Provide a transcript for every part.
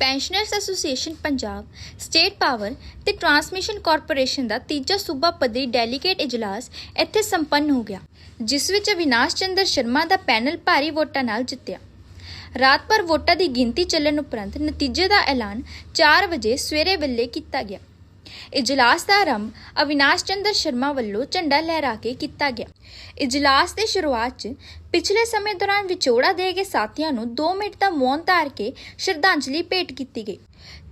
Pensioners association Punjab, state power ਤੇ transmission corporation ਦਾ ਤੀਜਾ ਸੂਬਾ ਪੱਧਰੀ ਡੈਲੀਗੇਟ ਇਜਲਾਸ ਇੱਥੇ ਸੰਪੰਨ ਹੋ ਗਿਆ, ਜਿਸ ਵਿੱਚ ਅਵਿਨਾਸ਼ ਚੰਦਰ ਸ਼ਰਮਾ ਦਾ ਪੈਨਲ ਭਾਰੀ ਵੋਟਾਂ ਨਾਲ ਜਿੱਤਿਆ। ਰਾਤ ਭਰ ਵੋਟਾਂ ਦੀ ਗਿਣਤੀ ਚੱਲਣ ਉਪਰੰਤ ਨਤੀਜੇ ਦਾ ਐਲਾਨ 4 ਵਜੇ ਸਵੇਰੇ ਵੇਲੇ ਕੀਤਾ ਗਿਆ। ਇਜਲਾਸ ਦਾ ਆਰੰਭ ਅਵਿਨਾਸ਼ ਚੰਦਰ ਸ਼ਰਮਾ ਵੱਲੋਂ ਝੰਡਾ ਲਹਿਰਾ ਕੇ ਕੀਤਾ ਗਿਆ। ਇਜਲਾਸ ਦੀ ਸ਼ੁਰੂਆਤ 'ਚ ਪਿਛਲੇ ਸਮੇਂ ਦੌਰਾਨ ਵਿਛੋੜਾ ਦੇ ਗਏ ਸਾਥੀਆਂ ਨੂੰ 2 ਮਿੰਟ ਦਾ ਮੌਨ ਧਾਰ ਕੇ ਸ਼ਰਧਾਂਜਲੀ ਭੇਟ ਕੀਤੀ ਗਈ।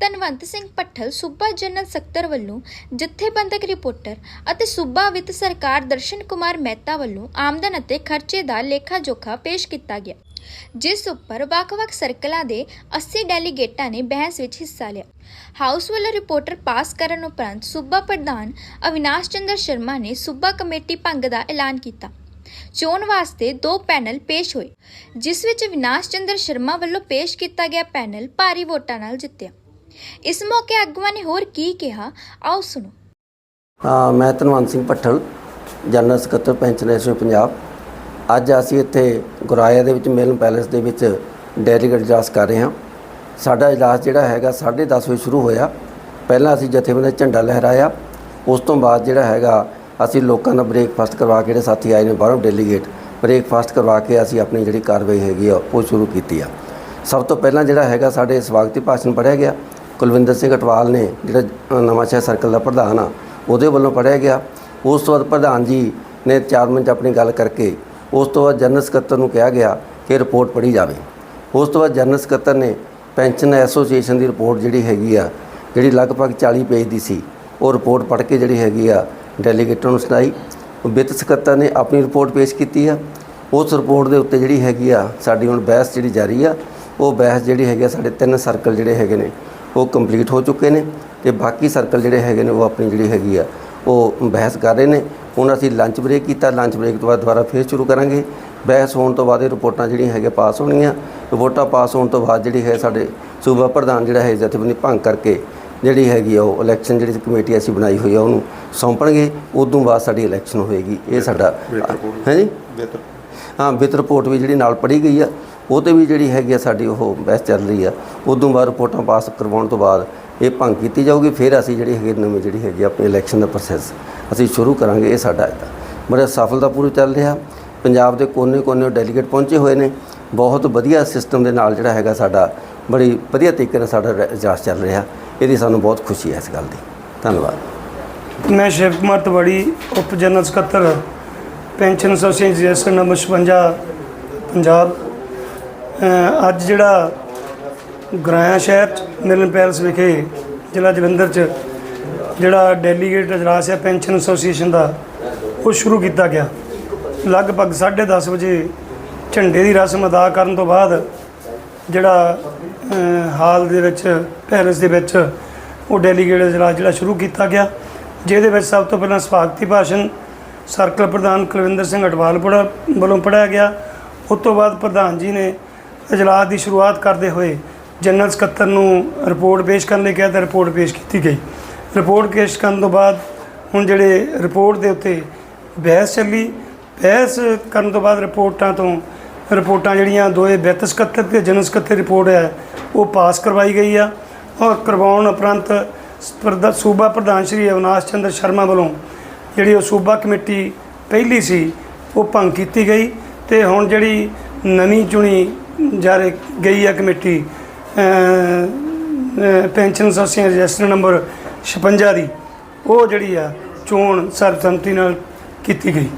ਧਨਵੰਤ ਸਿੰਘ ਪੱਠਲ ਸੂਬਾ ਜਨਰਲ ਸਕੱਤਰ ਵੱਲੋਂ ਜਥੇਬੰਦਕ ਰਿਪੋਰਟਰ ਅਤੇ ਸੂਬਾ ਵਿੱਤ ਸਰਕਾਰ ਦਰਸ਼ਨ ਕੁਮਾਰ ਮਹਿਤਾ ਵੱਲੋਂ ਆਮਦਨ ਅਤੇ ਖਰਚੇ ਦਾ ਲੇਖਾ ਜੋਖਾ ਪੇਸ਼ ਕੀਤਾ ਗਿਆ। ਜਿਸ ਉੱਪਰ ਵੱਖ-ਵੱਖ ਸਰਕਲਾਂ ਦੇ 80 ਡੈਲੀਗੇਟਾਂ ਨੇ ਬਹਿਸ ਵਿੱਚ ਹਿੱਸਾ ਲਿਆ। ਹਾਊਸ ਵੱਲੋਂ ਰਿਪੋਰਟਰ ਪਾਸ ਕਰਨ ਉਪਰੰਤ ਸੂਬਾ ਪ੍ਰਧਾਨ ਅਵਿਨਾਸ਼ ਚੰਦਰ ਸ਼ਰਮਾ ਨੇ ਸੂਬਾ ਕਮੇਟੀ ਭੰਗ ਦਾ ਐਲਾਨ ਕੀਤਾ। ਚੋਣ ਵਾਸਤੇ ਦੋ ਪੈਨਲ ਪੇਸ਼ ਹੋਏ, ਜਿਸ ਵਿੱਚ ਅਵਿਨਾਸ਼ ਚੰਦਰ ਸ਼ਰਮਾ ਵੱਲੋਂ ਪੇਸ਼ ਕੀਤਾ ਗਿਆ ਪੈਨਲ ਭਾਰੀ ਵੋਟਾਂ ਨਾਲ ਜਿੱਤਿਆ। ਇਸ ਮੌਕੇ ਆਗੂਆਂ ਨੇ ਹੋਰ ਕੀ ਕਿਹਾ, ਆਓ ਸੁਣੋ। ਮੈਂ ਧਨਵੰਤ ਸਿੰਘ ਭੱਠਲ, ਜਨਰਲ ਸਕੱਤਰ ਪੈਨਸ਼ਨ ਐਸੋਸੀਏਸ਼ਨ ਪੰਜਾਬ। ਅੱਜ ਅਸੀਂ ਇੱਥੇ ਗੁਰਾਇਆ ਦੇ ਵਿੱਚ, ਮਿਲਨ ਪੈਲੇਸ ਦੇ ਵਿੱਚ ਡੈਲੀਗੇਟ ਇਜਲਾਸ ਕਰ ਰਹੇ ਹਾਂ। ਸਾਡਾ ਇਜਲਾਸ ਜਿਹੜਾ ਹੈਗਾ 10:30 ਵਜੇ ਸ਼ੁਰੂ ਹੋਇਆ। ਪਹਿਲਾਂ ਅਸੀਂ ਜਥੇਬੰਦੀ ਝੰਡਾ ਲਹਿਰਾਇਆ। ਉਸ ਤੋਂ ਬਾਅਦ ਜਿਹੜਾ ਹੈਗਾ ਅਸੀਂ ਲੋਕਾਂ ਦਾ ਬ੍ਰੇਕਫਾਸਟ ਕਰਵਾ ਕੇ ਜਿਹੜੇ ਸਾਥੀ ਆਏ ਨੇ ਬਾਹਰੋਂ ਡੈਲੀਗੇਟ, ਬ੍ਰੇਕਫਾਸਟ ਕਰਵਾ ਕੇ ਅਸੀਂ ਆਪਣੀ ਜਿਹੜੀ ਕਾਰਵਾਈ ਹੈਗੀ ਆ, ਉਹ ਸ਼ੁਰੂ ਕੀਤੀ ਆ। ਸਭ ਤੋਂ ਪਹਿਲਾਂ ਜਿਹੜਾ ਹੈਗਾ ਸਾਡੇ ਸਵਾਗਤੀ ਭਾਸ਼ਣ ਪੜ੍ਹਿਆ ਗਿਆ। ਕੁਲਵਿੰਦਰ ਸਿੰਘ ਅਟਵਾਲ ਨੇ ਜਿਹੜਾ ਨਵਾਂਸ਼ਹਿਰ ਸਰਕਲ ਦਾ ਪ੍ਰਧਾਨ ਆ, ਉਹਦੇ ਵੱਲੋਂ ਪੜ੍ਹਿਆ ਗਿਆ। ਉਸ ਤੋਂ ਬਾਅਦ ਪ੍ਰਧਾਨ ਜੀ ਨੇ ਚਾਰ ਮਿੰਟ ਆਪਣੀ ਗੱਲ ਕਰਕੇ ਉਸ ਤੋਂ ਬਾਅਦ ਜਨਰਲ ਸਕੱਤਰ ਨੂੰ ਕਿਹਾ ਗਿਆ ਕਿ ਰਿਪੋਰਟ ਪੜ੍ਹੀ ਜਾਵੇ। ਉਸ ਤੋਂ ਬਾਅਦ ਜਨਰਲ ਸਕੱਤਰ ਨੇ ਪੈਨਸ਼ਨ ਐਸੋਸੀਏਸ਼ਨ ਦੀ ਰਿਪੋਰਟ ਜਿਹੜੀ ਹੈਗੀ ਆ, ਜਿਹੜੀ ਲਗਭਗ 40 ਪੇਜ ਦੀ ਸੀ, ਉਹ ਰਿਪੋਰਟ ਪੜ੍ਹ ਕੇ ਜਿਹੜੀ ਹੈਗੀ ਆ ਡੈਲੀਗੇਟਾਂ ਨੂੰ ਸੁਣਾਈ। ਵਿੱਤ ਸਕੱਤਰ ਨੇ ਆਪਣੀ ਰਿਪੋਰਟ ਪੇਸ਼ ਕੀਤੀ ਆ। ਉਸ ਰਿਪੋਰਟ ਦੇ ਉੱਤੇ ਜਿਹੜੀ ਹੈਗੀ ਆ, ਸਾਡੀ ਹੁਣ ਬਹਿਸ ਜਿਹੜੀ ਜਾਰੀ ਆ, ਉਹ ਬਹਿਸ ਜਿਹੜੀ ਹੈਗੀ ਆ, ਸਾਡੇ ਤਿੰਨ ਸਰਕਲ ਜਿਹੜੇ ਹੈਗੇ ਨੇ, ਉਹ ਕੰਪਲੀਟ ਹੋ ਚੁੱਕੇ ਨੇ ਤੇ ਬਾਕੀ ਸਰਕਲ ਜਿਹੜੇ ਹੈਗੇ ਨੇ, ਉਹ ਆਪਣੀ ਜਿਹੜੀ ਹੈਗੀ ਆ ਉਹ ਬਹਿਸ ਕਰ ਰਹੇ ਨੇ। ਹੁਣ ਅਸੀਂ ਲੰਚ ਬ੍ਰੇਕ ਕੀਤਾ। ਲੰਚ ਬ੍ਰੇਕ ਤੋਂ ਬਾਅਦ ਦੁਬਾਰਾ ਫੇਰ ਸ਼ੁਰੂ ਕਰਾਂਗੇ। ਬਹਿਸ ਹੋਣ ਤੋਂ ਬਾਅਦ ਇਹ ਰਿਪੋਰਟਾਂ ਜਿਹੜੀਆਂ ਹੈਗੇ ਪਾਸ ਹੋਣਗੀਆਂ। ਰਿਪੋਰਟਾਂ ਪਾਸ ਹੋਣ ਤੋਂ ਬਾਅਦ ਜਿਹੜੀ ਹੈ ਸਾਡੇ ਸੂਬਾ ਪ੍ਰਧਾਨ ਜਿਹੜਾ ਹੈ ਜਥੇਬੰਦੀ ਭੰਗ ਕਰਕੇ ਜਿਹੜੀ ਹੈਗੀ ਆ ਉਹ ਇਲੈਕਸ਼ਨ ਜਿਹੜੀ ਕਮੇਟੀ ਅਸੀਂ ਬਣਾਈ ਹੋਈ ਆ ਉਹਨੂੰ ਸੌਂਪਣਗੇ। ਉਦੋਂ ਬਾਅਦ ਸਾਡੀ ਇਲੈਕਸ਼ਨ ਹੋਏਗੀ। ਇਹ ਸਾਡਾ ਹੈ ਜੀ? ਹਾਂ ਵਿੱਤ ਰਿਪੋਰਟ ਵੀ ਜਿਹੜੀ ਨਾਲ ਪੜੀ ਗਈ ਆ। ਉਹ ਤੇ ਵੀ ਜਿਹੜੀ ਹੈਗੀ ਆ ਸਾਡੀ ਉਹ ਬਹਿਸ ਚੱਲ ਰਹੀ ਆ। ਉਦੋਂ ਬਾਅਦ ਰਿਪੋਰਟਾਂ ਪਾਸ ਕਰਵਾਉਣ ਤੋਂ ਬਾਅਦ ਇਹ ਭੰਗ ਕੀਤੀ ਜਾਊਗੀ, ਫਿਰ ਅਸੀਂ ਜਿਹੜੀ ਹੈਗੀ ਨਵੀਂ ਜਿਹੜੀ ਹੈਗੀ ਆਪਣੀ ਇਲੈਕਸ਼ਨ ਦਾ ਪ੍ਰੋਸੈਸ ਅਸੀਂ ਸ਼ੁਰੂ ਕਰਾਂਗੇ, ਇਹ ਸਾਡਾ ਹੈ ਬੜਾ ਸਫਲਤਾਪੂਰਵਕ ਚੱਲ ਰਿਹਾ। ਪੰਜਾਬ ਦੇ ਕੋਨੇ-ਕੋਨੇ ਡੈਲੀਗੇਟ ਪਹੁੰਚੇ ਹੋਏ ਨੇ। ਬਹੁਤ ਵਧੀਆ ਸਿਸਟਮ ਦੇ ਨਾਲ ਜਿਹੜਾ ਹੈਗਾ ਸਾਡਾ, ਬੜੀ ਵਧੀਆ ਤਰੀਕੇ ਨਾਲ ਸਾਡਾ ਇਜਲਾਸ ਚੱਲ ਰਿਹਾ। ਇਹਦੀ ਸਾਨੂੰ ਬਹੁਤ ਖੁਸ਼ੀ ਹੈ ਇਸ ਗੱਲ ਦੀ। ਧੰਨਵਾਦ। ਮੈਂ ਸ਼ਿਵ ਕੁਮਾਰ ਤਵੜੀ, ਉਪ ਜਨਰਲ ਸਕੱਤਰ, ਪੈਨਸ਼ਨ ਐਸੋਸੀਏਸ਼ਨ ਨੰਬਰ 56 ਪੰਜਾਬ। ਅੱਜ ਜਿਹੜਾ ਗਰਾਇਆ ਸ਼ਹਿਰ 'ਚ, ਮਿਲਨ ਪੈਲਸ ਵਿਖੇ, ਜ਼ਿਲ੍ਹਾ ਜਲੰਧਰ 'ਚ, ਜਿਹੜਾ ਡੈਲੀਗੇਟ ਇਜਲਾਸ ਹੈ, ਪੈਨਸ਼ਨ ਐਸੋਸੀਏਸ਼ਨ ਦਾ, ਉਹ ਸ਼ੁਰੂ ਕੀਤਾ ਗਿਆ। ਲਗਭਗ 10:30 ਵਜੇ ਝੰਡੇ ਦੀ ਰਸਮ ਅਦਾ ਕਰਨ ਤੋਂ ਬਾਅਦ, ਜਿਹੜਾ ਹਾਲ ਦੇ ਵਿੱਚ, ਪੈਲਸ ਦੇ ਵਿੱਚ, ਉਹ ਡੈਲੀਗੇਟ ਅਜਲਾਸ ਜਿਹੜਾ ਸ਼ੁਰੂ ਕੀਤਾ ਗਿਆ। ਜਿਹਦੇ ਵਿੱਚ ਸਭ ਤੋਂ ਪਹਿਲਾਂ ਸਵਾਗਤੀ ਭਾਸ਼ਣ ਸਰਕਲ ਪ੍ਰਧਾਨ ਕੁਲਵਿੰਦਰ ਸਿੰਘ ਅਟਵਾਲਪੁਰਾ ਵੱਲੋਂ ਪੜ੍ਹਾਇਆ ਗਿਆ। ਉਸ ਤੋਂ ਬਾਅਦ ਪ੍ਰਧਾਨ ਜੀ ਨੇ ਇਜਲਾਸ ਦੀ ਸ਼ੁਰੂਆਤ ਕਰਦੇ ਹੋਏ ਜਨਰਲ ਸਕੱਤਰ ਨੂੰ ਰਿਪੋਰਟ ਪੇਸ਼ ਕਰਨ ਲਈ ਕਿਹਾ ਤਾਂ ਰਿਪੋਰਟ ਪੇਸ਼ ਕੀਤੀ ਗਈ। ਰਿਪੋਰਟ ਪੇਸ਼ ਕਰਨ ਤੋਂ ਬਾਅਦ ਹੁਣ ਜਿਹੜੇ ਰਿਪੋਰਟ ਦੇ ਉੱਤੇ ਬਹਿਸ ਚੱਲੀ। ਬਹਿਸ ਕਰਨ ਤੋਂ ਬਾਅਦ ਰਿਪੋਰਟਾਂ ਤੋਂ ਰਿਪੋਰਟਾਂ ਜਿਹੜੀਆਂ ਦੋਏ ਵਿੱਤ ਸਕੱਤਰ ਤੇ ਜਨਰਲ ਸਕੱਤਰ ਰਿਪੋਰਟ ਹੈ, ਉਹ ਪਾਸ ਕਰਵਾਈ ਗਈ ਆ ਔਰ ਕਰਵਾਉਣ ਉਪਰੰਤ ਪ੍ਰਧ- ਸੂਬਾ ਪ੍ਰਧਾਨ ਸ਼੍ਰੀ ਅਵਿਨਾਸ਼ ਚੰਦਰ ਸ਼ਰਮਾ ਵੱਲੋਂ ਜਿਹੜੀ ਉਹ ਸੂਬਾ ਕਮੇਟੀ ਪਹਿਲੀ ਸੀ, ਉਹ ਭੰਗ ਕੀਤੀ ਗਈ ਤੇ ਹੁਣ ਜਿਹੜੀ ਨਵੀਂ ਚੁਣੀ ਜਾ ਗਈ ਆ committee pension association register number 56 ਦੀ ਉਹ ਜਿਹੜੀ ਆ ਚੋਣ ਸਰਬਸੰਮਤੀ ਨਾਲ ਕੀਤੀ ਗਈ।